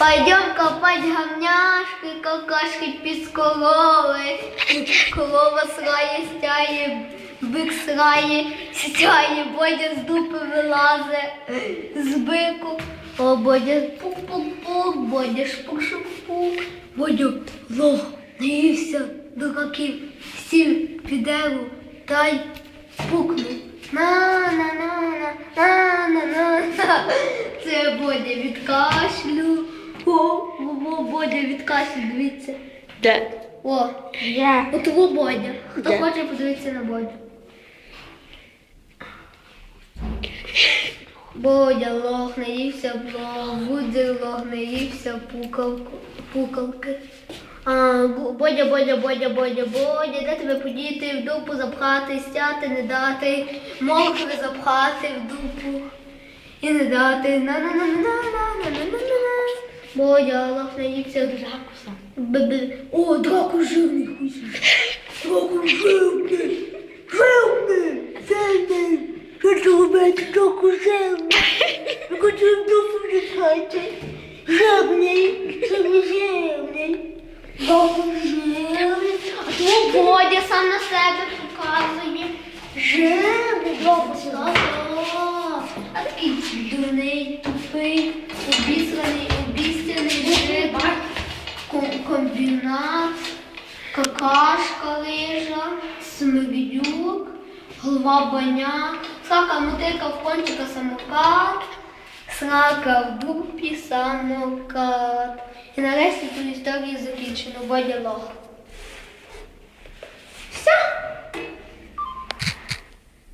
Пойдем копать говняшки, какашки пісколови. Корова срає, стяє, бик срає, стяє, Бодя з дупи вилазе, з бику. О, Бодя пук-пук-пук, Бодя шпук-шук-пук. Бодя лох, наївся дураків, сів під дереву та й пукнув. На-на-на-на, на-на-на-на. Це Бодя від кашлю. О, о, Бодя від кашлю, дивіться. Де? О, Я. от во Бодя. Хто Де? хоче подивитися на Бодю? Бодя лох, наївся блог, Будзер лох, наївся пукалку, пукалки. А, Бу- Бодя, Бодя, Бодя, Бодя, Бодя, де тебе подіти, в дупу запхати, стяти, не дати, мокре запхати в дупу і не дати. на бо я наївся дракуса. Бе-бе. О, драку жив, хуй. Драку жив, блядь. Жив, блядь. Це. Хочу вбити драку жив. Хочу в дупу літати. Живний. Це не живний. Драку жив. О, Бодя сам на себе показує. Жив, драку. Комбінат, какашка лижа, смердюк, голова баня, слака мотика в кончика самокат, срака в дупі самокат. І нарешті ту історію закінчено, Бодя лох.